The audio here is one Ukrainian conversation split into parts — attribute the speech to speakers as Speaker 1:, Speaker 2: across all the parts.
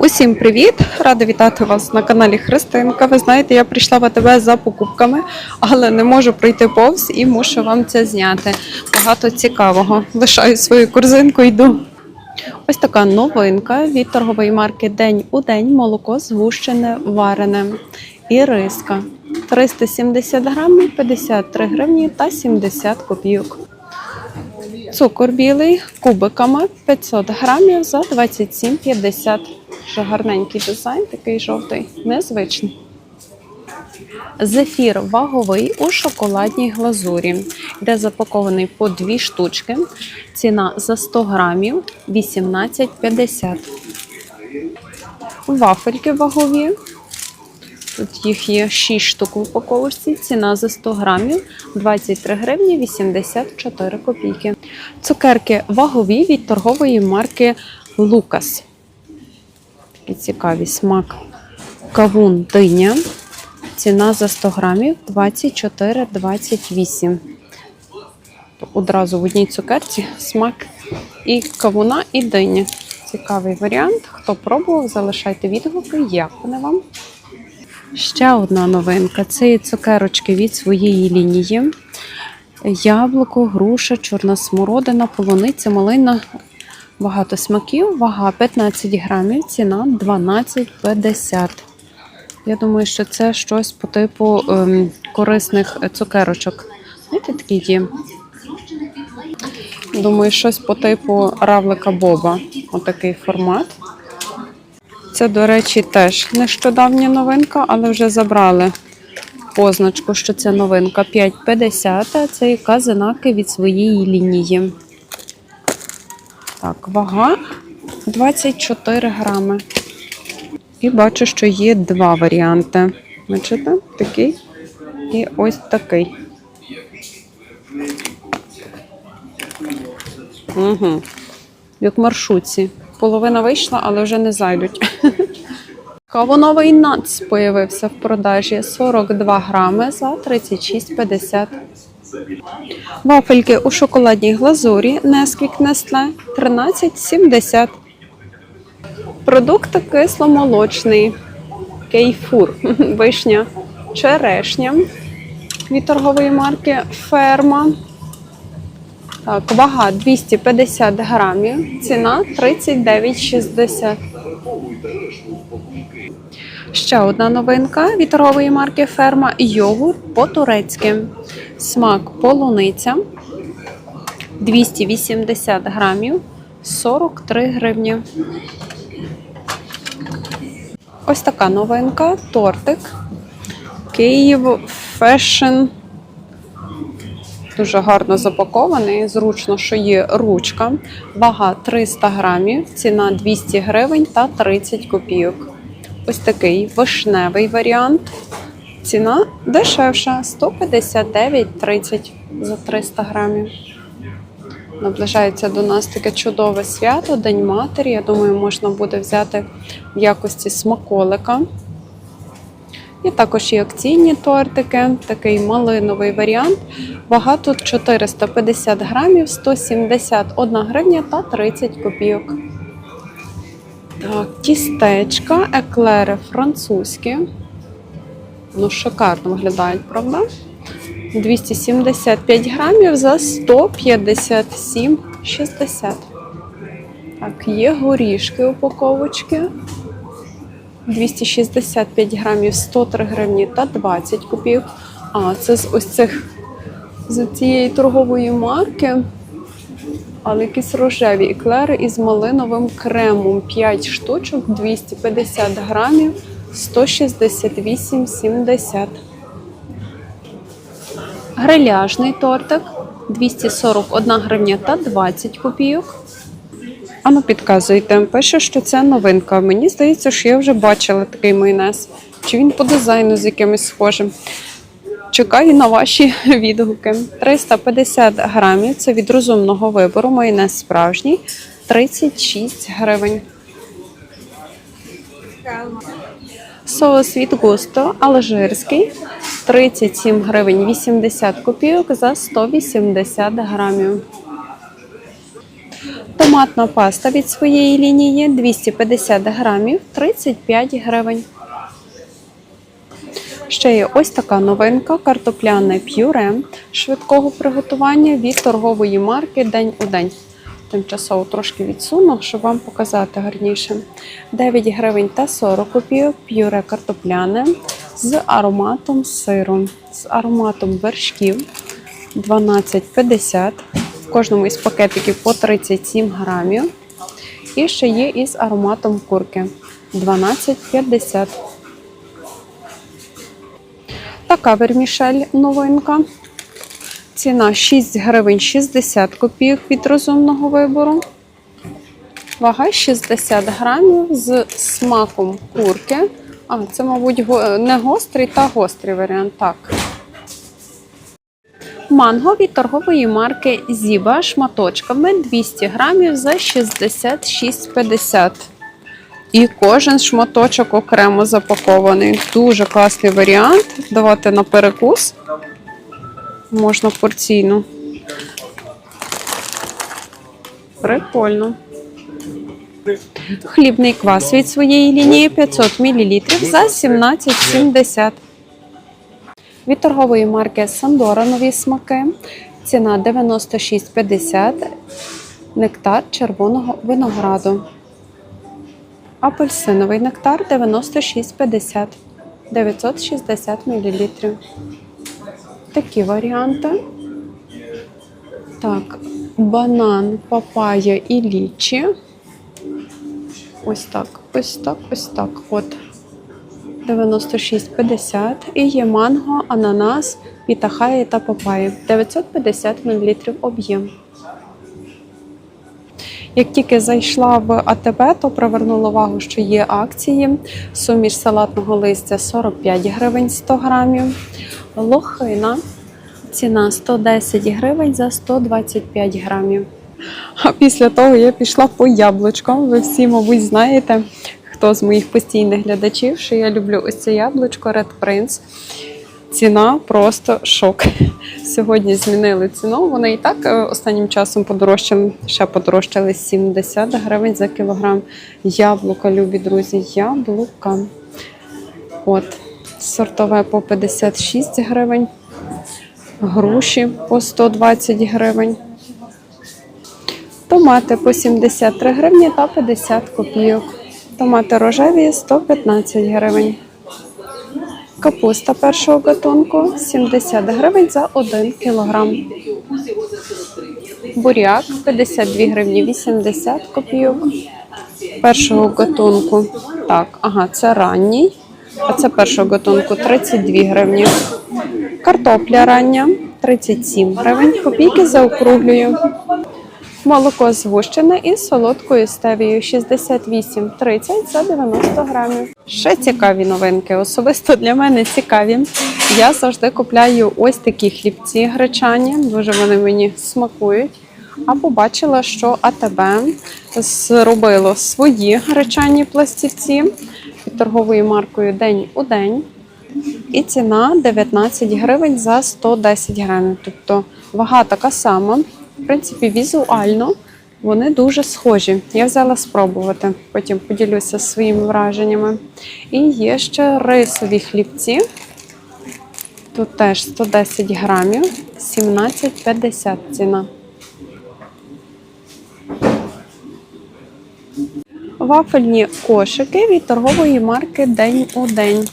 Speaker 1: Усім привіт! Рада вітати вас на каналі Христинка. Ви знаєте, я прийшла в АТБ за покупками, але не можу пройти повз і мушу вам це зняти. Багато цікавого. Лишаю свою корзинку йду. Ось така новинка від торгової марки День у день молоко згущене варене. І риска 370 грамів, 53 гривні та 70 копійок. Цукор білий кубиками 500 грамів за 27,50. Вже гарненький дизайн, такий жовтий, незвичний. Зефір ваговий у шоколадній глазурі, де запакований по дві штучки. Ціна за 100 грамів 18,50. Вафельки вагові. Тут їх є 6 штук в упаковочці. Ціна за 100 грамів 23 гривні 84 копійки. Цукерки вагові від торгової марки Лукас. Такий цікавий смак. Кавун диня. Ціна за 100 грамів 24,28. Одразу в одній цукерці смак і кавуна, і дині. Цікавий варіант. Хто пробував, залишайте відгуки, як вони вам. Ще одна новинка це цукерочки від своєї лінії. Яблуко, груша, чорна смородина, полуниця, малина. Багато смаків, вага 15 грамів, ціна 12,50. Я думаю, що це щось по типу ем, корисних цукерочок. Знаєте, такі є. Думаю, щось по типу равлика Боба. Отакий формат. Це, до речі, теж нещодавня новинка, але вже забрали позначку, що це новинка 5,50. а Це казинаки від своєї лінії. Так, вага 24 грами. І бачу, що є два варіанти. Бачите? Такий і ось такий. Угу. Як маршрутці. Половина вийшла, але вже не зайдуть. Кавуновий нац появився в продажі 42 грами за 36,50. Вафельки у шоколадній глазурі Несквік Нестле 13,70. Продукт кисломолочний. Кейфур. Вишня черешня від торгової марки Ферма. Так, вага 250 грамів, ціна 39,60. Ще одна новинка від торгової марки Ферма йогурт по-турецьки. Смак полуниця 280 грамів 43 гривні. Ось така новинка тортик. Київ Фешн. Дуже гарно запакований, зручно, що є ручка. Вага 300 грамів, ціна 200 гривень та 30 копійок. Ось такий вишневий варіант. Ціна дешевша 159,30 за 300 грамів. Наближається до нас таке чудове свято, День Матері. Я думаю, можна буде взяти в якості смаколика. І також є акційні тортики, такий малиновий варіант. Вага тут 450 грамів, 171 гривня та 30 копійок. Так, тістечка, еклери французькі. Ну, шикарно виглядають, правда? 275 грамів за 157,60. Так, є горішки упаковочки. 265 грамів 103 гривні та 20 копійок. А, це з ось цих з цієї торгової марки. Але якісь рожеві еклери із малиновим кремом. 5 штучок, 250 грамів, 168,70. Гриляжний тортик 241 гривня та 20 копійок. Ану, підказуйте, пише, що це новинка. Мені здається, що я вже бачила такий майонез. Чи він по дизайну з якимось схожим? Чекаю на ваші відгуки. 350 грамів. Це від розумного вибору. Майонез справжній. 36 гривень. Соус від густо алжирський. 37 гривень 80 копійок за 180 грамів. Томатна паста від своєї лінії 250 грамів 35 гривень. Ще є ось така новинка картопляне п'юре швидкого приготування від торгової марки День у день. Тимчасово трошки відсуну, щоб вам показати гарніше. 9 гривень та 40 копійок п'юре картопляне з ароматом сиру, з ароматом вершків 12,50. Кожному із пакетиків по 37 грамів. І ще є із ароматом курки 12,50. Така вермішель новинка. Ціна 6 гривень 60 копійок від розумного вибору. Вага 60 грамів з смаком курки. А, це, мабуть, не гострий та гострий варіант. Так. Манго від торгової марки Зіба шматочками 200 грамів за 66,50. І кожен шматочок окремо запакований. Дуже класний варіант. Давати на перекус. Можна порційно. Прикольно. Хлібний квас від своєї лінії 500 мл за 17,70. Від торгової марки Сандора нові смаки. Ціна 96,50. Нектар червоного винограду. Апельсиновий нектар 96,50. 960 мл. Такі варіанти. Так, банан, папая і лічі. Ось так, ось так, ось так. От. 96,50. І є манго, ананас, пітахає та папайя. 950 мл об'єм. Як тільки зайшла в АТБ, то привернула увагу, що є акції. Суміш салатного листя 45 гривень 100 грамів. Лохина. Ціна 110 гривень за 125 грамів. А після того я пішла по яблучкам. Ви всі, мабуть, знаєте, хто з моїх постійних глядачів, що я люблю ось це яблучко Red Prince. Ціна просто шок. Сьогодні змінили ціну. Вони і так е, останнім часом подорожчали, ще подорожчали 70 гривень за кілограм. Яблука, любі друзі, яблука. От, сортове по 56 гривень, груші по 120 гривень. Томати по 73 гривні та 50 копійок. Томати рожеві 115 гривень. Капуста першого гатунку 70 гривень за 1 кілограм. Буряк 52 гривні 80 копійок. Першого гатунку. Так, ага, це ранній. А це першого гатунку 32 гривні. Картопля рання 37 гривень. Копійки заокруглюю. Молоко згущене із солодкою стевією 68,30 за 90 грамів. Ще цікаві новинки. Особисто для мене цікаві. Я завжди купляю ось такі хлібці гречані. Дуже вони мені смакують. А побачила, що АТБ зробило свої гречані пластівці під торговою маркою День у день. І ціна 19 гривень за 110 грамів. Тобто вага така сама. Принципі, візуально вони дуже схожі. Я взяла спробувати, потім поділюся своїми враженнями. І є ще рисові хлібці. Тут теж 110 грамів, 17,50 ціна. Вафельні кошики від торгової марки День у день.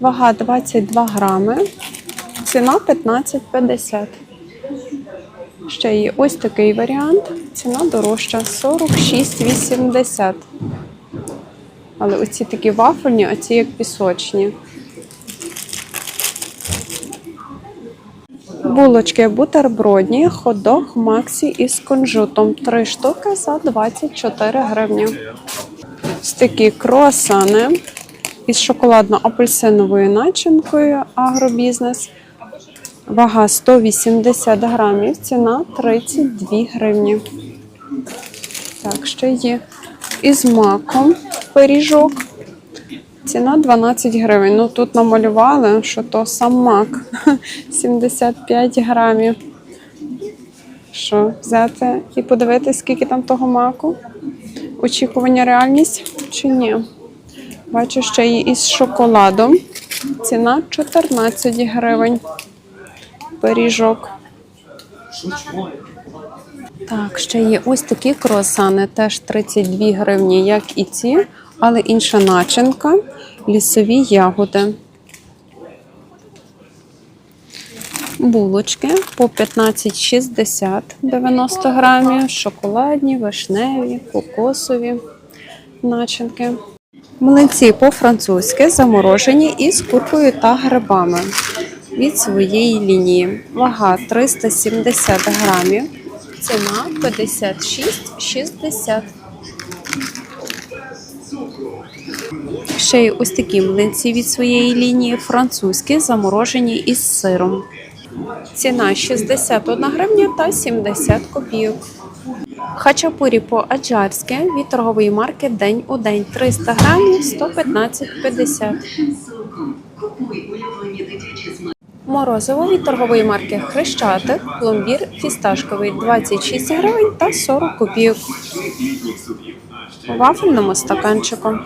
Speaker 1: Вага 22 грами, ціна 15,50. Ще є ось такий варіант. Ціна дорожча 46,80. Але оці такі вафельні, а ці як пісочні. Булочки бутербродні, ходох Максі із кунжутом. Три штуки за 24 гривні. Ось такі круасани із шоколадно-апельсиновою начинкою агробізнес. Вага 180 грамів, ціна 32 гривні. Так, ще є із маком пиріжок. Ціна 12 гривень. Ну тут намалювали, що то сам мак 75 грамів. Що, взяти і подивитися, скільки там того маку? Очікування реальність чи ні? Бачу, ще є із шоколадом. Ціна 14 гривень. Пиріжок. Так, ще є ось такі круасани, теж 32 гривні, як і ці, але інша начинка. Лісові ягоди. Булочки по 15,60 90 грамів, шоколадні, вишневі, кокосові начинки. Млинці по-французьки заморожені із куркою та грибами від своєї лінії. Вага 370 грамів, ціна 56,60. Ще й ось такі млинці від своєї лінії французькі, заморожені із сиром. Ціна 61 гривня та 70 копійок. Хачапурі по-аджарськи від торгової марки День у день 300 грамів 115,50. Морозиво від торгової марки Хрещатик, пломбір фісташковий 26 гривень та 40 копійок. Вафельному стаканчику.